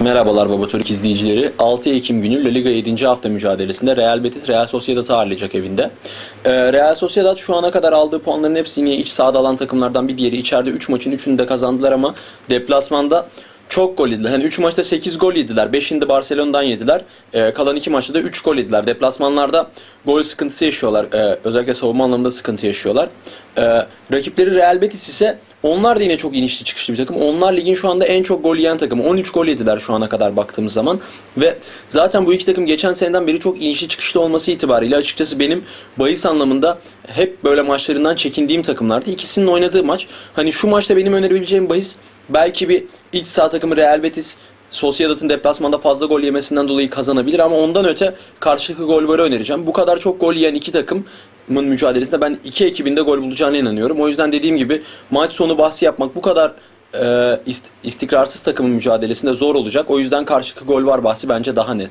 Merhabalar Baba Türk izleyicileri. 6 Ekim günü La Liga 7. hafta mücadelesinde Real Betis Real Sociedad'ı ağırlayacak evinde. Ee, Real Sociedad şu ana kadar aldığı puanların hepsini iç sahada alan takımlardan bir diğeri. İçeride 3 maçın 3'ünü de kazandılar ama deplasmanda çok gol yediler. Yani 3 maçta 8 gol yediler. 5'inde Barcelona'dan yediler. Ee, kalan 2 maçta da 3 gol yediler. Deplasmanlarda gol sıkıntısı yaşıyorlar. Ee, özellikle savunma anlamında sıkıntı yaşıyorlar. Ee, rakipleri Real Betis ise onlar da yine çok inişli çıkışlı bir takım. Onlar ligin şu anda en çok gol yiyen takımı. 13 gol yediler şu ana kadar baktığımız zaman. Ve zaten bu iki takım geçen seneden beri çok inişli çıkışlı olması itibariyle açıkçası benim bahis anlamında hep böyle maçlarından çekindiğim takımlardı. İkisinin oynadığı maç. Hani şu maçta benim önerebileceğim bahis belki bir iç saha takımı Real Betis Sociedad'ın deplasmanda fazla gol yemesinden dolayı kazanabilir ama ondan öte karşılıklı gol varı önereceğim. Bu kadar çok gol yiyen iki takımın mücadelesinde ben iki ekibinde gol bulacağına inanıyorum. O yüzden dediğim gibi maç sonu bahsi yapmak bu kadar e, ist- istikrarsız takımın mücadelesinde zor olacak. O yüzden karşılıklı gol var bahsi bence daha net.